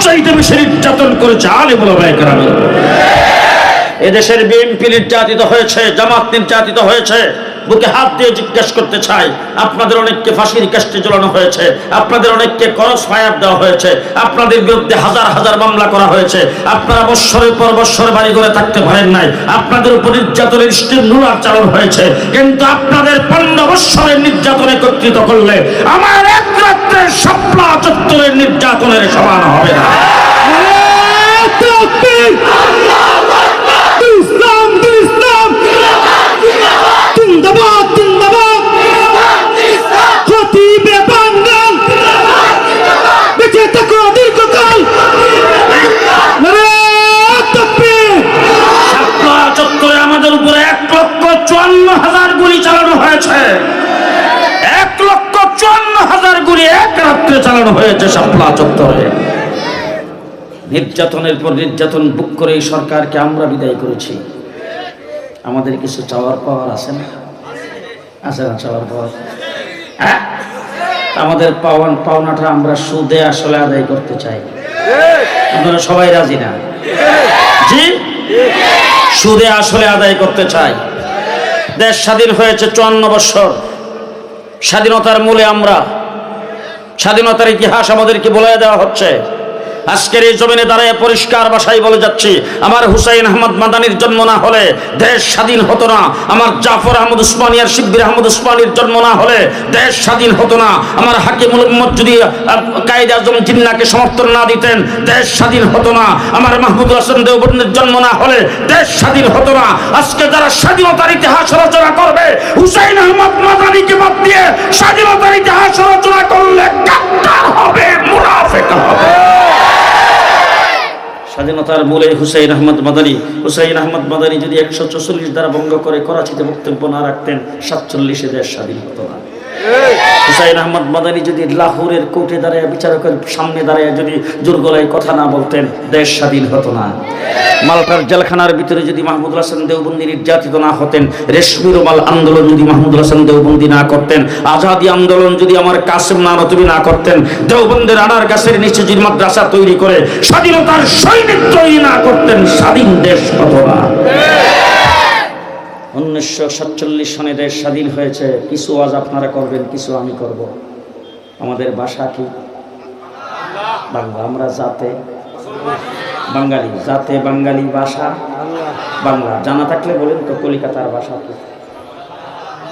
সবচাইতে বেশি নির্যাতন করেছে আলিমুল ভাইকরামি এদেশের বিএনপি নির্যাতিত হয়েছে, জামাত নির্যাতিত হয়েছে। বুকে হাত দিয়ে জিজ্ঞেস করতে চাই, আপনাদের অনেককে ফাঁসির কাস্টে ঝোলানো হয়েছে, আপনাদের অনেককে করস ফায়ার দেওয়া হয়েছে, আপনাদের বিরুদ্ধে হাজার হাজার মামলা করা হয়েছে, আপনারা বৎসরের পর বৎসর বাড়ি করে থাকতে পারেন নাই, আপনাদের উপর নির্যাতনের স্টিম রুলার চালন হয়েছে, কিন্তু আপনাদের পনেরো বৎসরের নির্যাতন একত্রিত করলে আমার এক রাত্রের সাপলা চত্বরের নির্যাতনের সমান হবে ইসলাম ইসলাম জিন্দাবাদ জিন্দাবাদ খতিবে বাঙ্গাল বেঁচে থাকো দীর্ঘকাল নারায়ণ তাকবীর শাপলা চত্বরে আমাদের উপরে এক লক্ষ চুয়ান্ন হাজার গুলি চালানো হয়েছে এক লক্ষ চুয়ান্ন হাজার গুলি এক রাত্রে চালানো হয়েছে শাপলা চত্বরে। নির্যাতনের পর নির্যাতন বুক করে এই সরকারকে আমরা বিদায় করেছি। আমাদের কিছু চাওয়ার পাওয়ার আছে না? আছে না চাওয়ার পাওয়ার? হ্যাঁ? আমাদের পাওয়ান পাওনাটা আমরা সুদে আসলে আদায় করতে চাই। আপনারা সবাই রাজি না? জি? সুদে আসলে আদায় করতে চাই। দেশ স্বাধীন হয়েছে চুয়ান্ন বৎসর স্বাধীনতার মূলে আমরা স্বাধীনতার ইতিহাস আমাদেরকে বলে দেওয়া হচ্ছে। আজকের এই জমিনে দাঁড়িয়ে পরিষ্কার ভাষায় বলে যাচ্ছি, আমার হুসাইন আহমদ মাদানির জন্ম না হলে দেশ স্বাধীন হতো না। আমার জাফর আহমদ উসমানী আর শিব্বির আহমদ উসমানীর জন্ম না হলে দেশ স্বাধীন হতো না। আমার হাকিমুল উম্মত যদি কায়দা আজম জিন্নাকে সমর্থন না দিতেন, দেশ স্বাধীন হতো না। আমার মাহমুদুল হাসান দেওবন্দের জন্ম না হলে দেশ স্বাধীন হতো না। আজকে যারা স্বাধীনতার ইতিহাস রচনা হুসাইন আহমদ দিয়ে স্বাধীনতার ইতিহাস রচনা করলে হবে স্বাধীনতার মূলে হুসাইন আহমদ মাদানী। হুসাইন আহমদ মাদানী যদি একশো চল্লিশ দ্বারা ভঙ্গ করে করাচিতে বক্তব্য না রাখতেন, সাতচল্লিশে দেশ স্বাধীন হতো না। হুসাইন আহমদ মাদানী যদি লাহোরের কোর্টে দাঁড়ায়, বিচারকের সামনে দাঁড়ায় যদি জোরগলায় কথা না বলতেন, দেশ স্বাধীন হতো না। মালটার জেলখানার ভিতরে যদি মাহমুদুল হাসান দেওবন্দি নির্যাতিত না হতেন রেশমি রুমাল আন্দোলন যদি মাহমুদুল হাসান দেওবন্দি না করতেন, আজাদি আন্দোলন যদি আমার কাসেম না নতুবি না করতেন, দেওবন্দের আনার গাছের নিচে যদি মাদ্রাসা তৈরি করে, স্বাধীনতার সৈনিক তৈরি না করতেন, স্বাধীন দেশ হতো না। উনিশশো সাতচল্লিশ সনে দেশ স্বাধীন হয়েছে। কিছু আজ আপনারা করবেন, কিছু আমি করব। আমাদের ভাষা কি? বাংলা। আমরা জাতে বাঙালি। জাতে বাঙালি ভাষা বাংলা। জানা থাকলে বলেন তো, কলিকাতার ভাষা কি?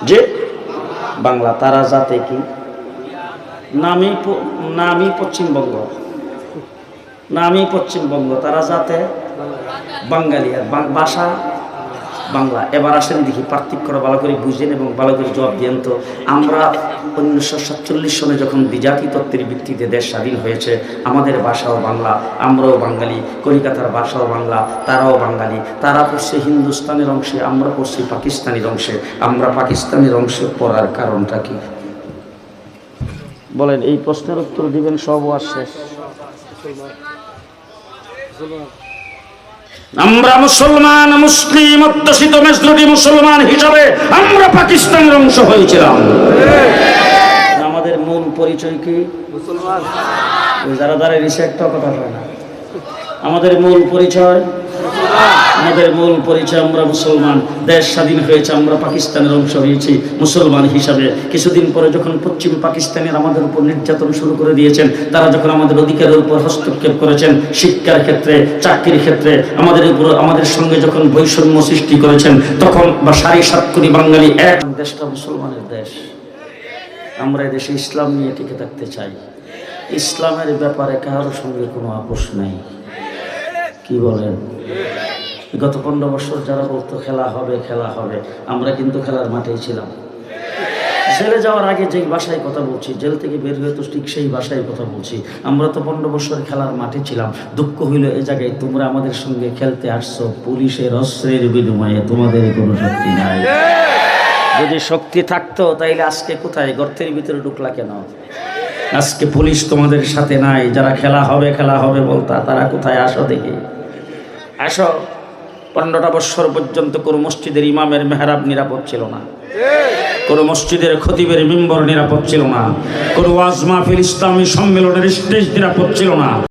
যে বাংলা। তারা জাতে কি? নামই নামই পশ্চিমবঙ্গ। নামই পশ্চিমবঙ্গ। তারা জাতে বাঙালি। আর ভাষা বাংলা। এবার আসেন দেখি পার্থক্যটা ভালো করে বুঝেন এবং ভালো করে জবাব দিয়েন তো। আমরা উনিশশো সাতচল্লিশ সনে যখন বিজাতি তত্ত্বের ভিত্তিতে দেশ স্বাধীন হয়েছে, আমাদের ভাষাও বাংলা, আমরাও বাঙালি, কলিকাতার ভাষাও বাংলা, তারাও বাঙালি। তারা পড়ছে হিন্দুস্তানের অংশে, আমরা পড়ছি পাকিস্তানের অংশে। আমরা পাকিস্তানের অংশে পড়ার কারণটা কি? বলেন, এই প্রশ্নের উত্তর দিবেন, সব আর শেষ। আমরা মুসলমান মুসলিম অধ্যুষিত মেজরিটি মুসলমান হিসাবে আমরা পাকিস্তানের অংশ হয়েছিলাম। আমাদের মূল পরিচয় কি? মুসলমান। যারা দাঁড়িয়ে রিসে একটা কথা হয় না। আমাদের মূল পরিচয় আমাদের মূল পরিচয়, আমরা মুসলমান। দেশ স্বাধীন হয়েছে, আমরা পাকিস্তানের অংশ হয়েছি, মুসলমান হিসাবে। কিছুদিন পরে যখন পশ্চিম পাকিস্তানের আমাদের উপর নির্যাতন শুরু করে দিয়েছেন, তারা যখন আমাদের অধিকারের উপর হস্তক্ষেপ করেছেন, শিক্ষার ক্ষেত্রে, চাকরির ক্ষেত্রে, আমাদের উপর, আমাদের সঙ্গে যখন বৈষম্য সৃষ্টি করেছেন, তখন বা সাড়ে সাত কোটি বাঙালি এক দেশটা মুসলমানের দেশ। আমরা দেশে ইসলাম নিয়ে টিকে থাকতে চাই। ইসলামের ব্যাপারে কারোর সঙ্গে কোনো আপোষ নেই। কি বলেন? গত পনেরো বছর যারা বলতো, খেলা হবে খেলা হবে। আমরা কিন্তু খেলার মাঠেই ছিলাম। জেলে যাওয়ার আগে যেই ভাষায় কথা বলছি, জেল থেকে বের হয়ে তো ঠিক সেই ভাষায় কথা বলছি। আমরা তো পনেরো বছর খেলার মাঠে ছিলাম। দুঃখ হইল এ জায়গায়, তোমরা আমাদের সঙ্গে খেলতে আসছো। পুলিশের অস্ত্রের বিনিময়ে তোমাদের কোনো শক্তি নাই। যদি শক্তি থাকতো, তাইলে আজকে কোথায়? গর্তের ভিতরে ঢুকলা কেন? আজকে পুলিশ তোমাদের সাথে নাই। যারা খেলা হবে খেলা হবে বলতা, তারা কোথায়? আসো দেখি। আসো পনেরোটা বৎসর পর্যন্ত কোনো মসজিদের ইমামের মেহরাব নিরাপদ ছিল না। কোনো মসজিদের খতিবের মিম্বর নিরাপদ ছিল না। কোনো ওয়াজ মাহফিল ইসলামী সম্মেলনের স্টেজ নিরাপদ ছিল না।